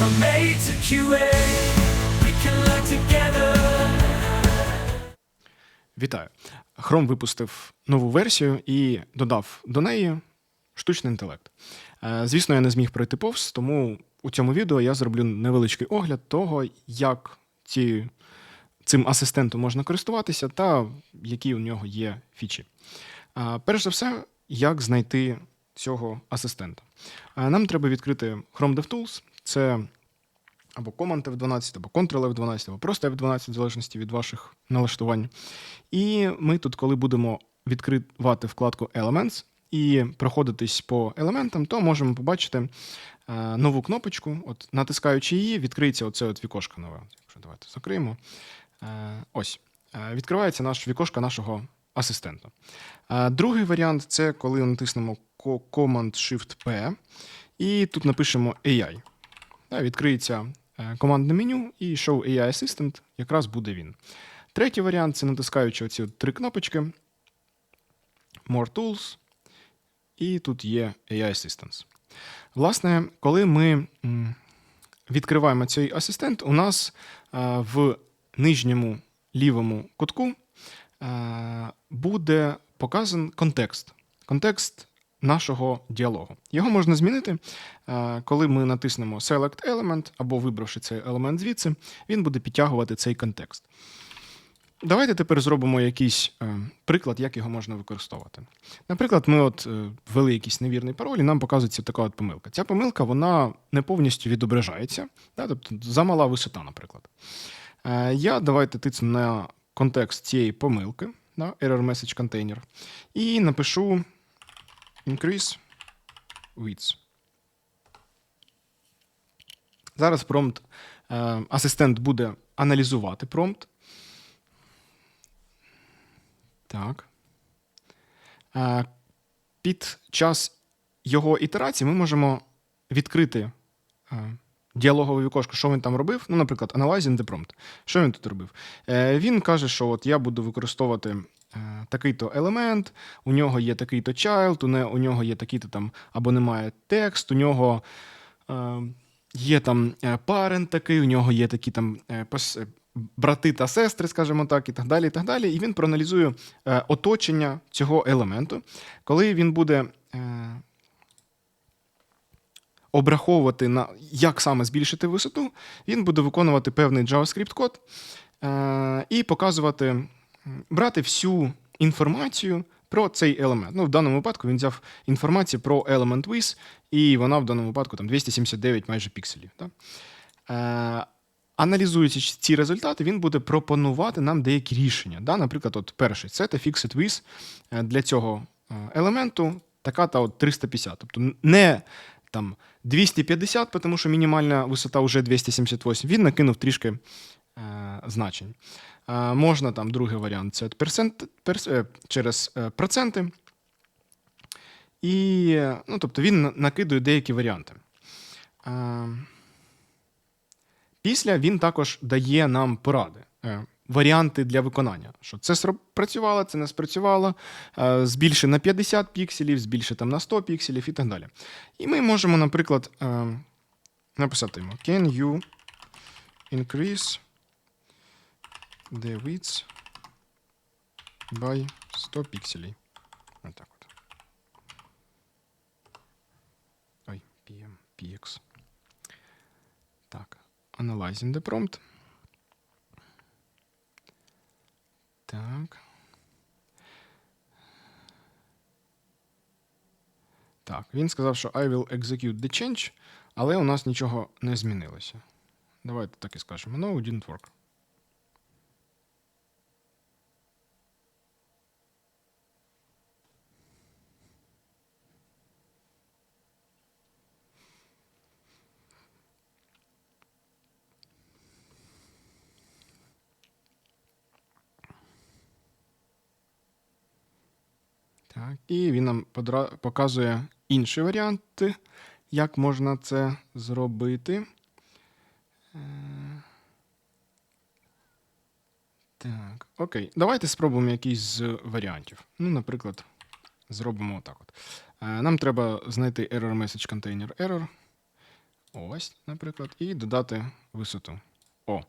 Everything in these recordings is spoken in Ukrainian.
From A to QA, we can learn together. Вітаю. Chrome випустив нову версію і додав до неї штучний інтелект. Е, Звісно, я не зміг пройти повз, тому у цьому відео я зроблю невеличкий огляд того, як ці, цим асистентом можна користуватися та які у нього є фічі. Е, Перш за все, як знайти цього асистента. Е, Нам треба відкрити Chrome DevTools. Це або Command F12, або Ctrl F12, або просто F12, в залежності від ваших налаштувань. І ми тут, коли будемо відкривати вкладку Elements і проходитись по елементам, то можемо побачити е, нову кнопочку. От, натискаючи її, відкриється оце от вікошко нове. Якщо давайте закриємо. Е, ось. Е, відкривається наш вікошка нашого асистента. Другий варіант це коли натиснемо Command-Shift-P, і тут напишемо AI. Відкриється е, командне меню і Show AI Assistant якраз буде він. Третій варіант це натискаючи оці три кнопочки. More Tools. І тут є AI Assistance. Власне, коли ми відкриваємо цей асистент, у нас е, в нижньому лівому кутку е, буде показан контекст. Контекст нашого діалогу. Його можна змінити, е, коли ми натиснемо Select Element або вибравши цей елемент звідси, він буде підтягувати цей контекст. Давайте тепер зробимо якийсь е, приклад, як його можна використовувати. Наприклад, ми от е, ввели якийсь невірний пароль, і нам показується така от помилка. Ця помилка вона не повністю відображається, да? тобто замала висота, наприклад. Я давайте тицну на контекст цієї помилки, да? error message container, і напишу increase width. Зараз промпт, е, асистент буде аналізувати промпт. Так. Е, Під час його ітерації ми можемо відкрити е, діалогове вікошко, що він там робив. Ну, наприклад, Analyzing the prompt. Що він тут робив? Він каже, що от я буду використовувати такий-то елемент, у нього є такий-то child, у нього є такий-то там або немає текст, у нього. е, Є там е, parent такий, у нього є такі там е, е, брати та сестри, скажімо так, і так далі. І так далі. І він проаналізує е, оточення цього елементу. Коли він буде е, обраховувати, на, як саме збільшити висоту, він буде виконувати певний JavaScript-код е, і показувати, брати всю інформацію про цей елемент. Ну, в даному випадку він взяв інформацію про element with, і вона в даному випадку там 279 майже пікселів. Да? Е, аналізуючи ці результати, він буде пропонувати нам деякі рішення. Да? Наприклад, от перший це fixed with е, для цього е, елементу така та от 350. Тобто не там 250, тому що мінімальна висота вже 278. Він накинув трішки значень. Е, можна там другий варіант це персент, перс, е, через е, проценти. І, е, ну, тобто він накидує деякі варіанти. Е, Після він також дає нам поради, е, варіанти для виконання. Що це спрацювало, це не спрацювало, е, збільши на 50 пікселів, збільши там на 100 пікселів і так далі. І ми можемо, наприклад, е, написати йому Can you increase the width by 100 пікселів? Отак от. Ой, PM, PX. Так, Analyzing the prompt. Так. Так, він сказав, що I will execute the change, але у нас нічого не змінилося. Давайте так і скажемо. No, it didn't work. І він нам показує інші варіанти, як можна це зробити. Е, Так, окей. Давайте спробуємо якийсь з варіантів. Ну, наприклад, зробимо отак. От. Е, Нам треба знайти error message container error. Ось, наприклад, і додати висоту. О.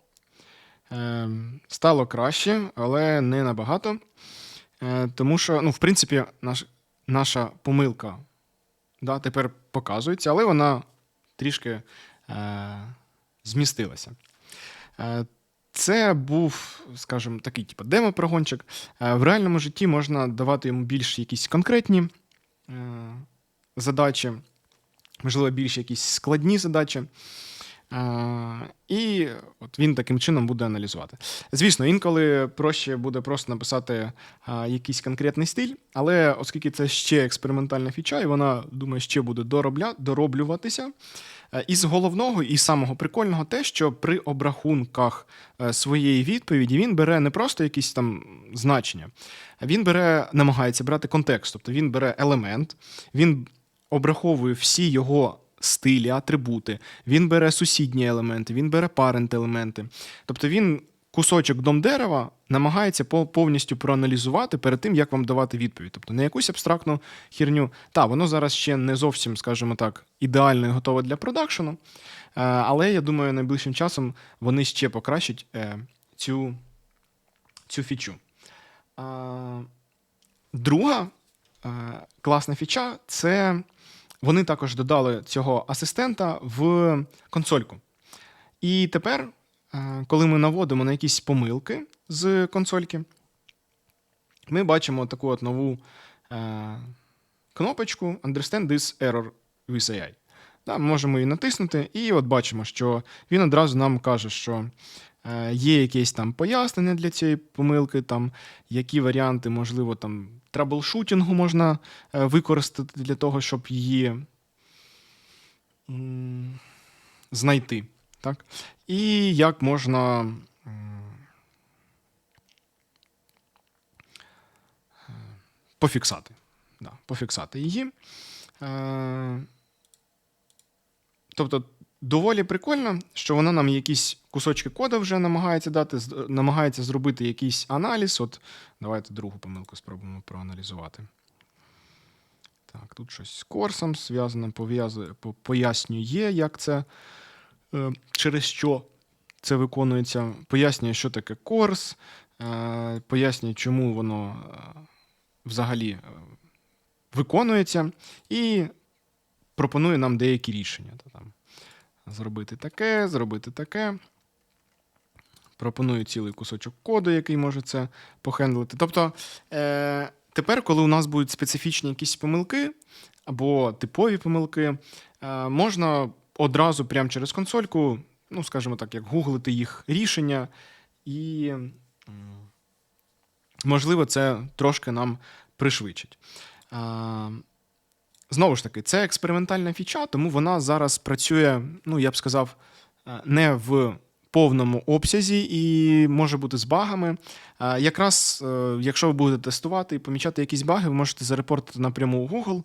Е, стало краще, але не набагато. Е, тому що, ну, в принципі, наш, наша помилка да, тепер показується, але вона трішки е, змістилася. Е, це був, скажімо, такий типу, демо-прогончик. Е, В реальному житті можна давати йому більш якісь конкретні е, задачі, можливо, більш якісь складні задачі. І от він таким чином буде аналізувати. Звісно, інколи проще буде просто написати якийсь конкретний стиль, але оскільки це ще експериментальна фіча, і вона, думаю, ще буде доробля, дороблюватися. Із головного і самого прикольного те, що при обрахунках е, своєї відповіді він бере не просто якісь там значення, він бере, намагається брати контекст. Тобто він бере елемент, він обраховує всі його стилі, атрибути, він бере сусідні елементи, він бере парент елементи. Тобто він кусочок дом дерева намагається повністю проаналізувати перед тим, як вам давати відповідь. Тобто не якусь абстрактну херню. Та, воно зараз ще не зовсім, скажімо так, ідеально і готове для продакшену. Е, Але я думаю, найближчим часом вони ще покращать е, цю, цю фічу. Друга е, класна фіча це вони також додали цього асистента в консольку. І тепер, е, коли ми наводимо на якісь помилки з консольки, ми бачимо таку от нову е, кнопочку Understand this error with AI. Ми можемо її натиснути, і от бачимо, що він одразу нам каже, що е, є якесь там пояснення для цієї помилки, там, які варіанти, можливо, там траблшутінгу можна е, використати для того, щоб її знайти. Так? І як можна. Пофіксати. Да, пофіксати її. Е, Тобто, доволі прикольно, що вона нам якісь кусочки коду вже намагається дати, намагається зробити якийсь аналіз. От давайте другу помилку спробуємо проаналізувати. Так, тут щось з корсом зв'язано, пояснює, як це, е, через що це виконується. Пояснює, що таке корс, е, пояснює, чому воно е, взагалі виконується, і пропонує нам деякі рішення. Зробити таке, зробити таке. Пропоную цілий кусочок коду, який може це похендлити. Тобто, е, тепер, коли у нас будуть специфічні якісь помилки або типові помилки, е, можна одразу прямо через консольку, ну, скажімо так, як гуглити їх рішення, і, можливо, це трошки нам пришвидшить. Е, Знову ж таки, це експериментальна фіча, тому вона зараз працює, ну я б сказав, е, не в повному обсязі і може бути з багами. Е, Якраз, е, якщо ви будете тестувати і помічати якісь баги, ви можете зарепортити напряму у Google.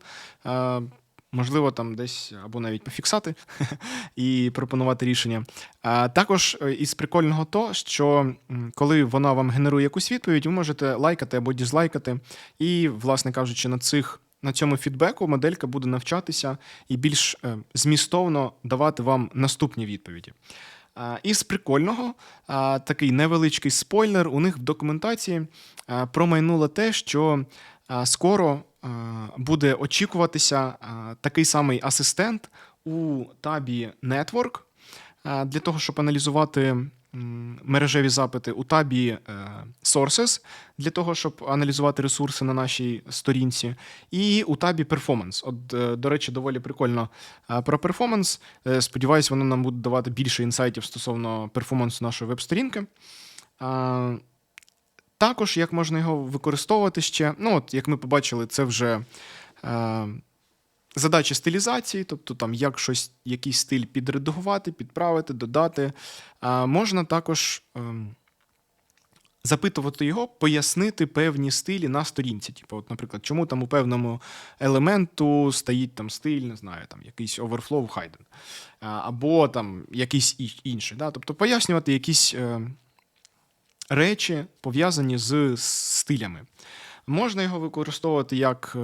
Можливо, там десь або навіть пофіксати і пропонувати рішення. А також із прикольного то, що коли вона вам генерує якусь відповідь, ви можете лайкати або дізлайкати. І, власне кажучи, на цих на цьому фідбеку моделька буде навчатися і більш е, змістовно давати вам наступні відповіді. А, Із прикольного, такий невеличкий спойлер, у них в документації промайнуло те, що скоро буде очікуватися такий самий асистент у табі Network для того, щоб аналізувати мережеві запити у табі е, Sources для того, щоб аналізувати ресурси на нашій сторінці, і у табі Performance. От, е, до речі, доволі прикольно е, про перформанс. Сподіваюсь, воно нам буде давати більше інсайтів стосовно перформансу нашої веб-сторінки. Також як можна його використовувати ще. Ну, от, як ми побачили, це вже задачі стилізації, тобто там як щось, якийсь стиль підредагувати, підправити, додати. А, можна також. ем, запитувати його, пояснити певні стилі на сторінці. Типу, от, наприклад, чому там у певному елементу стоїть там стиль, не знаю, там якийсь overflow hidden, або там якийсь інший. Да? Тобто пояснювати якісь е, речі, пов'язані з стилями. Можна його використовувати як е,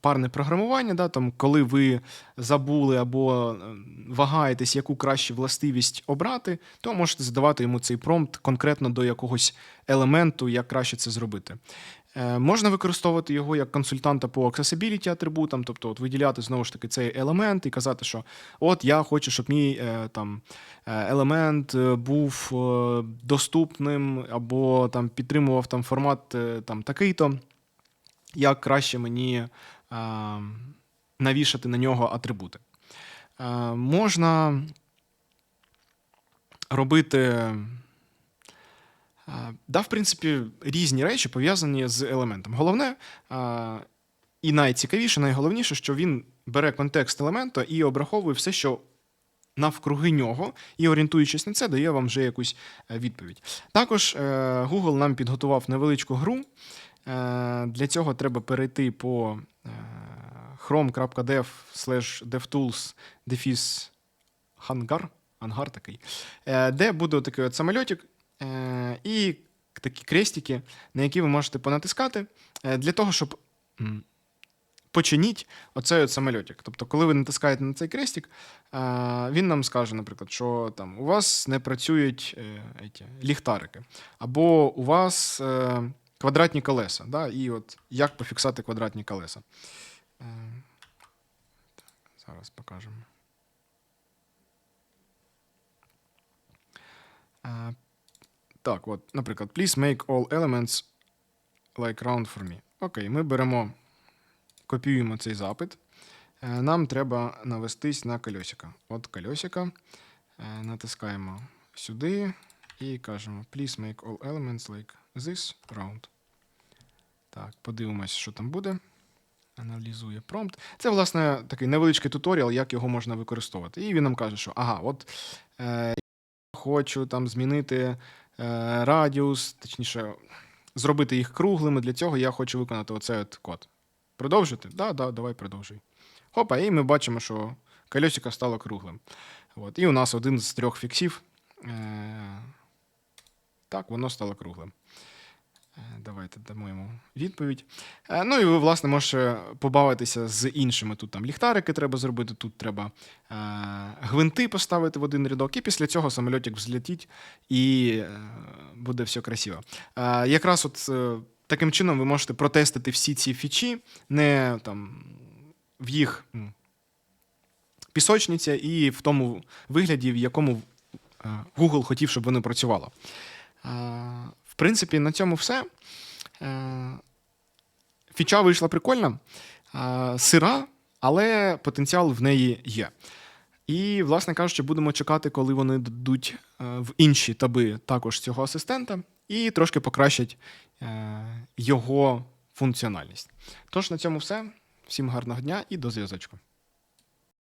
парне програмування, да, там, коли ви забули або е, вагаєтесь, яку кращу властивість обрати, то можете задавати йому цей промпт конкретно до якогось елементу, як краще це зробити. Е, Можна використовувати його як консультанта по accessibility атрибутам, тобто от виділяти знову ж таки цей елемент і казати, що от я хочу, щоб мій е, там, е, елемент був доступним або там, підтримував там, формат там, такий-то, як краще мені навішати на нього атрибути. Можна робити. Да, в принципі, різні речі пов'язані з елементом. Головне і найцікавіше, найголовніше, що він бере контекст елемента і обраховує все, що навкруги нього, і орієнтуючись на це, дає вам вже якусь е, відповідь. Також е, Google нам підготував невеличку гру. Е, Для цього треба перейти по chrome.dev devtools дефіс hangар, ангар такий, де буде такий от самольотик і такі крестики, на які ви можете понатискати е, для того, щоб починіть оцей от самольотик. Тобто, коли ви натискаєте на цей крестик, е, він нам скаже, наприклад, що там у вас не працюють е, ліхтарики, або у вас е, квадратні колеса. Да? І от як пофіксати квадратні колеса. Е, зараз покажемо. Так, от, наприклад, please make all elements like round for me. Окей, ми беремо, копіюємо цей запит. Е, Нам треба навестись на кольосика. От кольосика. Е, Натискаємо сюди і кажемо please make all elements like this round. Так, подивимось, що там буде. Аналізує промпт. Це, власне, такий невеличкий туторіал, як його можна використовувати. І він нам каже, що ага, от е, хочу там змінити радіус, точніше, зробити їх круглими. Для цього я хочу виконати оцей от код. Продовжити? Да, да, давай продовжуй. Хопа, і ми бачимо, що колесико стало круглим. От. І у нас один з трьох фіксів. Е, так, воно стало круглим. Е, Давайте дамо йому відповідь. Е, Ну і ви, власне, можете побавитися з іншими. Тут там ліхтарики треба зробити, тут треба е, гвинти поставити в один рядок, і після цього самольотик взлетить і буде все красиво. Якраз от таким чином ви можете протестити всі ці фічі, не там в їх пісочниця і в тому вигляді, в якому Google хотів, щоб вони працювали. Принципі, на цьому все. Е, Фіча вийшла прикольна, е, сира, але потенціал в неї є. І, власне кажучи, будемо чекати, коли вони дадуть е, в інші таби також цього асистента і трошки покращать його функціональність. Тож на цьому все. Всім гарного дня і до зв'язочку.